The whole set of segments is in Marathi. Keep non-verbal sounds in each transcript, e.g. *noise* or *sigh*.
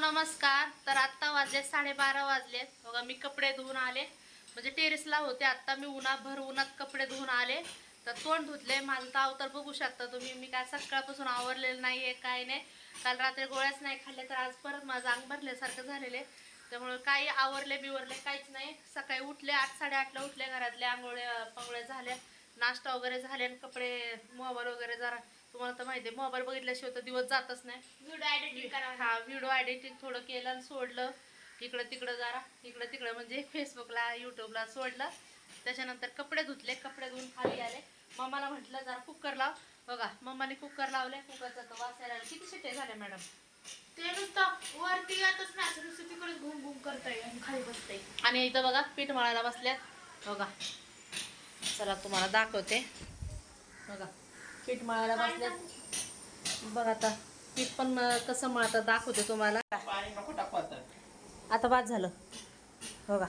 नमस्कार. तर आत्ता वाजले साडेबारा वाजले. बघा मी कपडे धुवून आले. म्हणजे टेरेसला होते आत्ता. मी उन्हाभर उन्हात कपडे धुवून आले. तर तोंड धुतले माझं ताव तर बघू शकता तुम्ही. मी काय सकाळपासून आवरलेलं नाही आहे काय नाही. काल रात्री गोळ्याच नाही खाल्ले तर आज परत माझं अंग भरल्यासारखं झालेले. त्यामुळे काही आवरले बिवरले काहीच नाही. सकाळी उठले आठ साडेआठला उठले घरातले आंघोळे पंगोळे झाले नाश्ता वगैरे झाले आणि कपडे मोबाईल वगैरे जरा तुम्हाला तर माहिती आहे मोबाईल बघितल्याशिवाय तर दिवस जातच नाही. व्हिडिओ एडिटिंग करा हा व्हिडिओ एडिटिंग थोडं केलं आणि सोडलं. इकडं तिकडं जरा इकडं तिकडं म्हणजे फेसबुकला युट्यूबला सोडलं. त्याच्यानंतर कपडे धुतले कपडे धुवून खाली आले. मम्माला म्हटलं जरा कुकर लाव. बघा मम्माने कुकर लावले कुकरचा तो लागला. किती शिट्टे झाले मॅडम ते नुसतं वरती येतच नाही तिकडेच घुम घुम करताय आणि खाली बसतंय. आणि इथं बघा पीठ मळायला बसल्यात. बघा. चला तुम्हाला दाखवते. बघा पीठ मळायला बसल्यात बघा आता पीठ पण कसं मळतं दाखवते तुम्हाला. पाणी नको टाकू आता. आता बाद झालं. बघा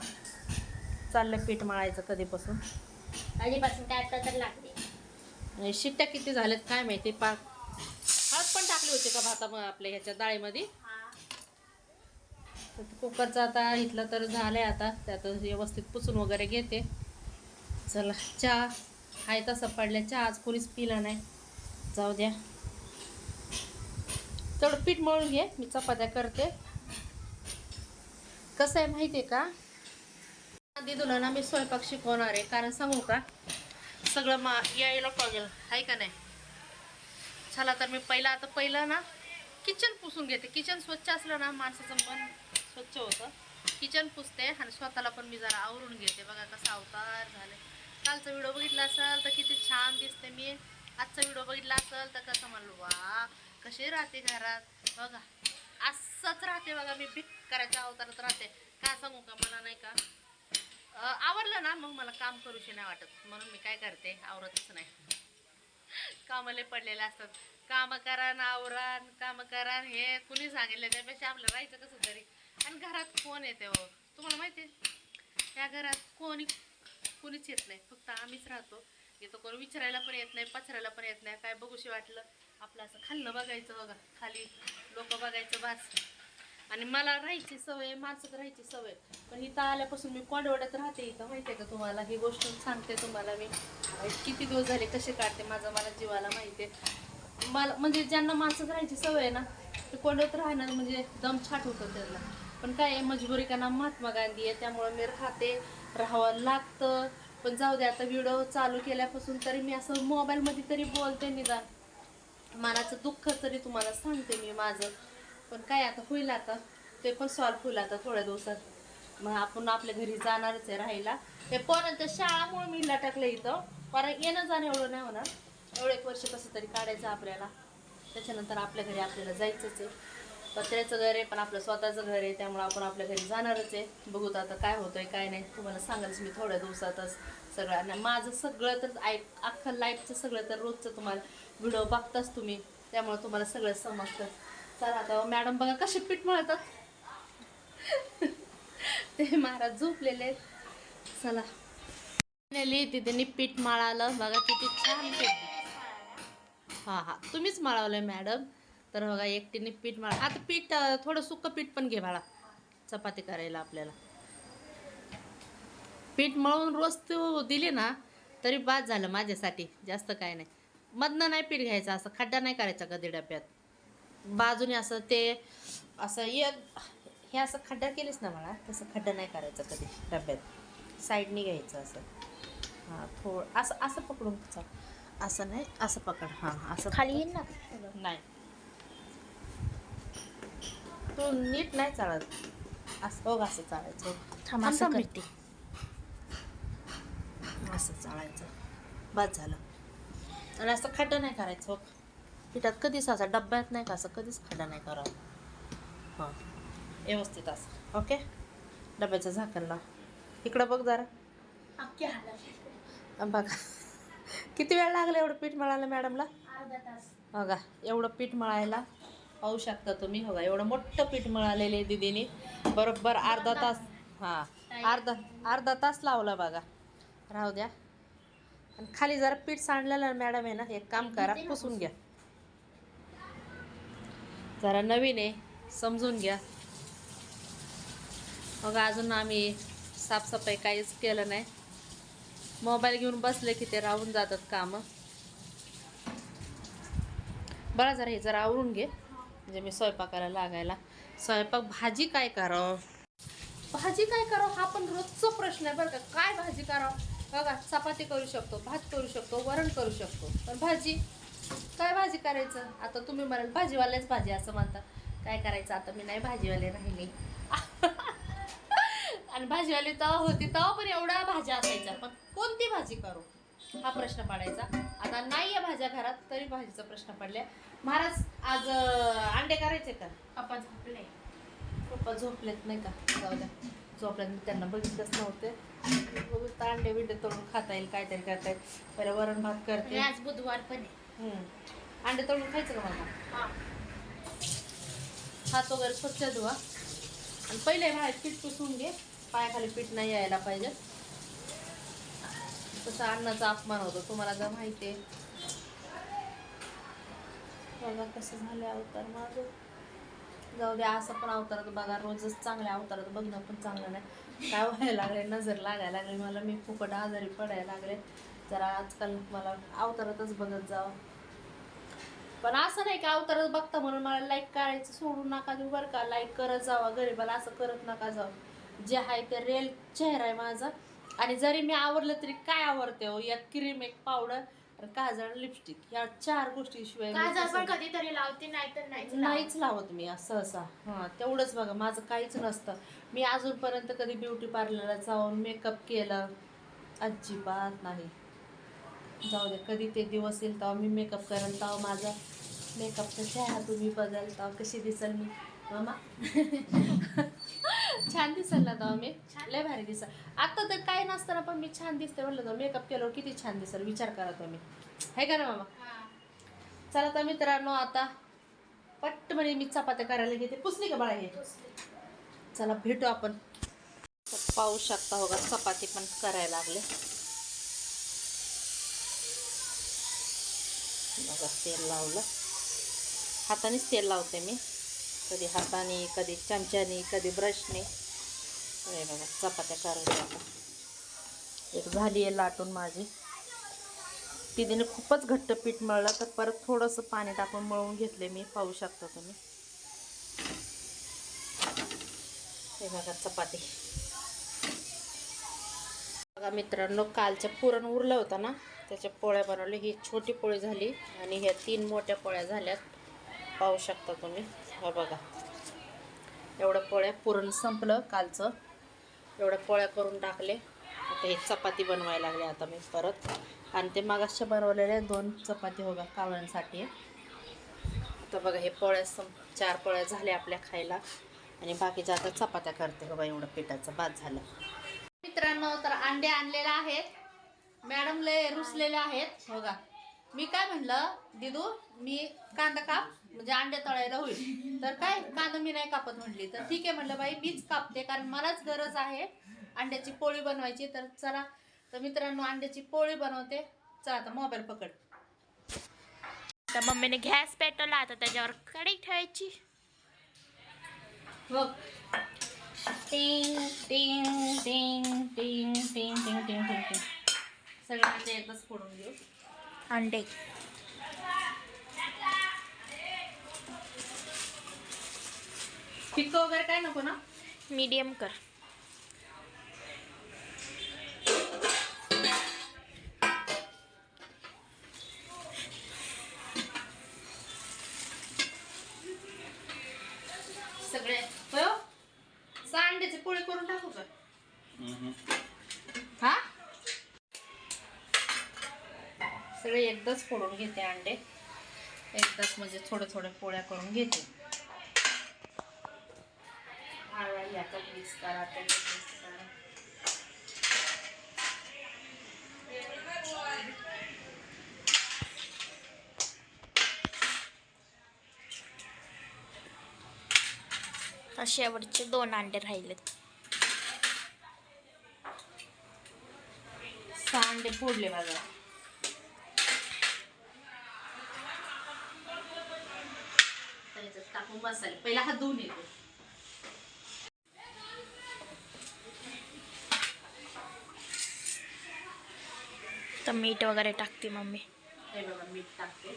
चाललं पीठ मळायचं कधीपासून. आधीपासून काय आता तर लागते. आणि शिट्ट्या किती झाल्यात काय माहिती पाक हळद पण टाकली होती का भाता आपल्या ह्याच्या डाळीमध्ये? तर कुकरचं आता इथलं तर झालंय आता त्यात व्यवस्थित पुसून वगैरे घेते. चला चहा. आहे तसा पडल्या. चहा आज कोणीच पिला नाही. जाऊ द्या. तेवढं पीठ मळून घे. मी चपात्या करते. कसं आहे माहिती आहे का? दिदूला ना मी स्वयंपाक शिकवणार आहे. कारण सांगू का? सगळं मा यायला पाहिजे आहे का नाही? चला तर मी पहिला आता पहिलं ना किचन पुसून घेते. किचन स्वच्छ असलं ना माणसाचं मन स्वच्छ होतं. किचन पुसते आणि स्वतःला पण मी जरा आवरून घेते. बघा कसा अवतार झाले कालचा व्हिडिओ बघितला असेल तर किती छान दिसते मी. आजचा व्हिडिओ बघितला असेल तर कसं म्हणलं वा कशी राहते घरात. बघा असंच राहते बघा मी बिक करायच्या अवतारात राहते. काय सांगू का मला नाही का आवडलं ना मग मला काम करूशी नाही वाटत. म्हणून मी काय करते आवरतच नाही. कामाले पडलेले असतात. काम करा ना आवरान काम करा हे कुणी सांगितलं त्यापेक्षा आपलं राहायचं कसं तरी. आणि घरात कोण येते हो? तुम्हाला माहिती आहे? या घरात कोणी कुणीच येत नाही. फक्त आम्हीच राहतो. इथं कोण विचारायला पण येत नाही पचरायला पण येत नाही. काय बघूशी वाटलं? आपलं असं खाल्लं बघायचं बघा. खाली लोक बघायचं बास. आणि मला राहायची सवय माणसात राहायची सवय. पण इथं आल्यापासून मी कोंडवड्यात राहते इथं. माहिती आहे का तुम्हाला? ही गोष्ट सांगते तुम्हाला मी. किती दिवस झाले? कसे काढते माझं? मला जीवाला माहिती आहे मला म्हणजे ज्यांना माणसात राहायची सवय आहे ना ते कोंडवत राहणार म्हणजे दम छाट होतं त्यांना. पण काय आहे मजबुरी का ना महात्मा गांधी आहे त्यामुळे मी राहते. राहावं लागतं. पण जाऊ दे आता व्हिडिओ चालू केल्यापासून तरी मी असं मोबाईलमध्ये तरी बोलते निदान. मनाचं दुःख तरी तुम्हाला सांगते मी माझं. पण काय आता होईल आता? ते पण सॉल्व होईल आता थोड्या दिवसात. मग आपण आपल्या घरी जाणारच आहे राहायला. हे पोरांच्या शाळामुळे मी लटकलं इथं. कारण येणं जाणं एवढं नाही होणार. एवढं एक वर्ष कसं तरी काढायचं आपल्याला. त्याच्यानंतर आपल्या घरी आपल्याला जायचंच आहे. पत्र्याचं घर आहे पण आपलं स्वतःचं घर आहे त्यामुळे आपण आपल्या घरी जाणारच आहे. बघूत आता काय होतंय काय नाही. तुम्हाला सांगालच मी थोड्या दिवसातच सगळं. माझं सगळं तर ऐक अख्खं लाईफचं सगळं तर रोजचं तुम्हाला व्हिडिओ बघताच तुम्ही. त्यामुळे तुम्हाला सगळं समजतं. चला आता मॅडम बघा कसे पीठ मळतात. *laughs* ते महाराज झोपलेले आहेत. चला. फायनली तिथे पीठ मळालं. बघा किती छान पीठ. हा हा. तुम्हीच मळवलंय मॅडम तर बघा एकटीने पीठ मळा आता पीठ थोडं सुकं पीठ पण घे बाळा. चपाती करायला आपल्याला. पीठ मळून रोज तू दिली ना तरी बाद झालं माझ्यासाठी. जास्त काय नाही. मधनं नाही पीठ घ्यायचं असं खड्डा नाही करायचा कधी डब्यात. बाजूने असं ते असं एक हे असं खड्डा केलीस ना मला तसं खड्डा नाही करायचं कधी डब्यात. साईडने घ्यायचं असं. हां थोडं असं असं पकडून असं नाही असं पकड. हां असं खाली येईल ना? नाही. तू नीट नाही चालत. असं बघ असं चालायचं. असं करते. असं चालायचं. बस झालं. आणि असं खड्डा नाही करायचं. हो. पिठात कधीच असं डब्यात नाही का असं कधीच खड्डा नाही करावं. हां. व्यवस्थित असं. ओके? डब्याचं झाकण लाव इकडं बघ जरा. बघा. किती वेळ लागला एवढं पीठ मळायला मॅडमला? अर्धा तास. बघा एवढं पीठ मळायला. पाहू शकता तुम्ही. बघा एवढं मोठं पीठ मळालेलं आहे दिदीने. बरोबर अर्धा तास हां अर्धा अर्धा तास लावला बघा. राहू द्या. आणि खाली जरा पीठ सांडलेलं मॅडम आहे ना एक काम करा पुसून घ्या. जरा नवीन आहे समजून घ्या. मग अजून आम्ही साफसफाई काहीच केलं नाही. मोबाईल घेऊन बसले की ते राहून जातात कामं. बरं जरा हे जरा आवरून घे. म्हणजे मी स्वयंपाकाला लागायला. स्वयंपाक भाजी काय करावं? भाजी काय करावं? हा पण रोजचा प्रश्न आहे बरं का. काय भाजी करावं? बघा चपाती करू शकतो भात करू शकतो वरण करू शकतो. पण भाजी काय भाजी करायचं? आता तुम्ही म्हणाल भाजीवाल्याच भाजी असं म्हणता काय करायचं? आता मी नाही भाजीवाले राहिले *laughs* आणि भाजीवाली तवा होती तेव्हा पण एवढ्या भाज्या असायच्या. पण कोणती भाजी करू? हा प्रश्न पडायचा. आता नाही आहे भाज्या घरात तरी भाजीचा प्रश्न पडलाय. महाराज आज अंडे करायचे का? पप्पा झोपले. पप्पा झोपलेत नाही का? जाऊ द्या. झोपल्यात मी त्यांना बघितलंच नव्हते. बघू तर अंडे बिंडे तळून खाता येईल काहीतरी करता येईल. पहिलं वरण भात करते. आज बुधवार पण आहे. हम्म. अंडे तळून खायचं का मला हा. हात वगैरे स्वच्छ धुवा. आणि पहिले बाहेर पीठ पुसून घे. पायाखाली पीठ नाही यायला पाहिजे. तसं अन्नाचा अपमान होतो तुम्हाला जर माहिती आहे. बघा कसं झाले अवतार माझं. जाऊ द्या असं पण अवतारात बघा रोजच चांगल्या अवतारात बघणं पण चांगलं नाही. काय व्हायला लागले नजर लागायला लागली मला मी फुकट आजारी पडायला लागले. जरा आजकाल मला अवतारातच बघत जावं. पण असं नाही की अवतारात बघता म्हणून मला लाईक करायचं सोडू नका देऊ बरं का. लाईक करत जावा गरीबाला असं करत नका जावं जे आहे ते रिअल चेहरा आहे माझा. आणि जरी मी आवरलं तरी काय आवडते हो? यात क्रीम एक पावडर काजळ लिपस्टिक या चार गोष्टी शिवाय काजळ पण कधीतरी लावते नाही तर नाही नाहीच लावत मी असं असं. हां तेवढंच बघा माझं काहीच नसतं. मी अजूनपर्यंत कधी ब्युटी पार्लरला जाऊन मेकअप केलं अजिबात नाही. जाऊ दे कधी ते दिवस येईल तेव्हा मी मेकअप करेन तेव्हा माझा मेकअपचा चेहरा तुम्ही बघाल तेव्हा कशी दिसेल मी? मामा? *laughs* छान दिसेल ना तेव्हा मी. लय भारी दिसा आता तर काय नसताना पण मी छान दिसते म्हटलं तर मेकअप केल्यावर किती छान दिसेल. विचार करा तुम्ही. आहे का ना मामा? चला तर मित्रांनो आता पट्ट म्हणे मी चपात्या करायला घेते. पुसली का बाळा हे? चला भेटू आपण. तर पाहू शकता हो का चपाती पण करायला लागले. तेल लावलं. हातानेच तेल लावते मी. कधी हाताने कधी चमच्याने कधी ब्रशने. हे बघा चपात्या करायच्या आता. एक झाली आहे लाटून माझी. तिने खूपच घट्ट पीठ मळलं तर परत थोडंसं पाणी टाकून मळून घेतले मी. पाहू शकता तुम्ही. हे बघा चपाती. बघा मित्रांनो कालच्या पुरण उरलं होतं ना त्याच्या पोळ्या बनवल्या. ही छोटी पोळी झाली आणि ह्या तीन मोठ्या पोळ्या झाल्यात. पाहू शकता तुम्ही. हा बघा. एवढं पोळ्या पुरण संपलं कालचं. एवढ्या पोळ्या करून टाकले. आता हे चपाती बनवायला लागले आता मी परत. आणि ते मागासच्या बनवलेल्या दोन चपाती हो बघा कावळ्यांसाठी. तर बघा हे पोळ्या संप चार पोळ्या झाल्या आपल्या खायला. आणि बाकीच्या आता चपात्या करते हो बघा एवढं पिठाचं. भात झालं. मित्रांनो तर अंडे आणलेले आहेत. मॅडम लय रुसलेले आहेत. हो का मी काय म्हणलं दिदू मी कांदा काप म्हणजे अंडे तळायला होईल. तर काय? कांदा मी नाही कापत म्हटली. तर ठीक आहे म्हणलं बाई मीच कापते कारण मलाच गरज आहे अंड्याची पोळी बनवायची. तर चला तर मित्रांनो अंड्याची पोळी बनवते. चला आता मोबाईल पकड. तर मम्मीने गॅस पेटवला. आता त्याच्यावर कढई ठेवायची. बघ. टिंग टिंग टिंग टिंग टिंग टिंग टिंग टिंग. टिंग सगळं अंडे एकदाच फोडून घेऊ. अंडे. फिक्क वगैरे काय नको ना? मीडियम कर. सगळे. हो? पोळी करून टाकू का? हा? सगळे एकदाच फोडून घेते अंडे. एकदाच म्हणजे थोडे थोडे पोळ्या करून घेते. याचा पीस करा त्याचा पीस करा. शेवटचे दोन अंडे राहिलेत. सहा अंडे फोडले माझा. टाकून बसायला. पहिला हात धुवून येतो. तर मीठ वगैरे टाकते मम्मी. हे बघा मीठ टाकते.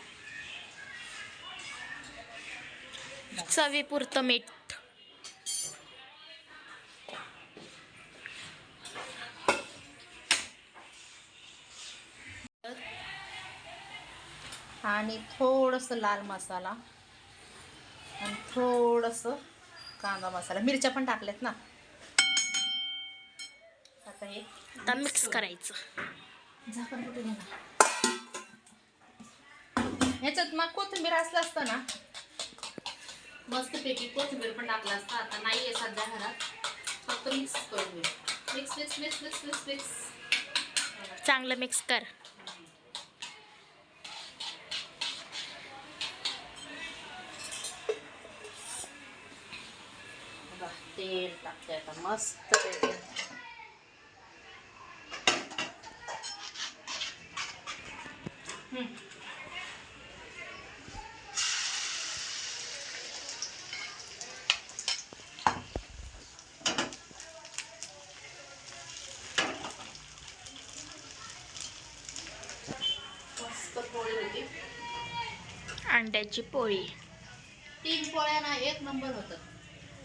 चवीपुरतं मीठ. आणि थोडंसं लाल मसाला. आणि थोडंसं कांदा मसाला. मिरच्या पण टाकल्यात ना. आता हे आता मिक्स करायचं. झाकण कुठे गेला ह्याच्यात मग कोथिंबीर असलं असतं ना. मस्तपैकी कोथिंबीर पण टाकलं असतं. आता नाही आहे सध्या घरात. फक्त मिक्स करून mix mix mix mix mix mix चांगलं मिक्स कर. तेल टाकते आता. मस्त पैकी हम्म. मस्त पोळी होती अंड्याची पोळी. तीन पोळ्या ना एक नंबर होतं.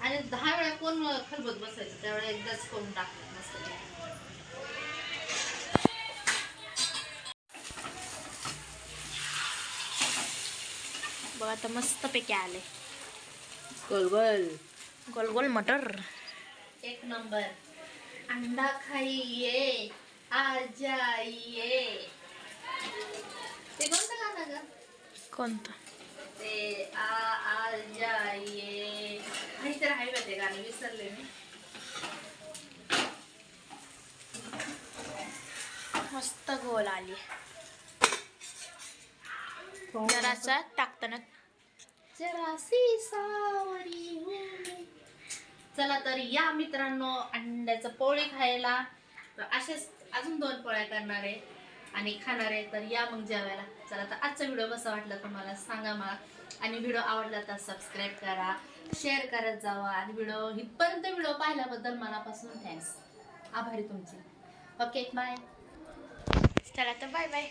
आणि दहा वेळा कोण खलबत बसायचं त्यावेळेला एकदाच करून टाकलं मस्त बघ आता मस्तपैकी आले. गोल गोल गोल गोल मटर. एक नंबर. अंडा खाइए आ जाइए ते कोणतं गाणं ग? कोणतं? गाणं विसरले मी. मस्त गोल आली. जरासा टाकताना. जरासी सावरी हो मी. चला तर या मित्रांनो अंड्याचं पोळी खायला. तर असेच अजून दोन पोळ्या करणार आहे आणि खाणार आहे तर या मग जेवायला. चला तर आजचा व्हिडिओ कसा वाटला तुम्हाला सांगा मला. आणि व्हिडिओ आवडला तर सबस्क्राईब करा. शेअर करत जावा. आणि व्हिडिओ इथपर्यंत व्हिडिओ पाहिल्याबद्दल मनापासून थँक्स आभारी तुमची. ओके बाय चला तर बाय बाय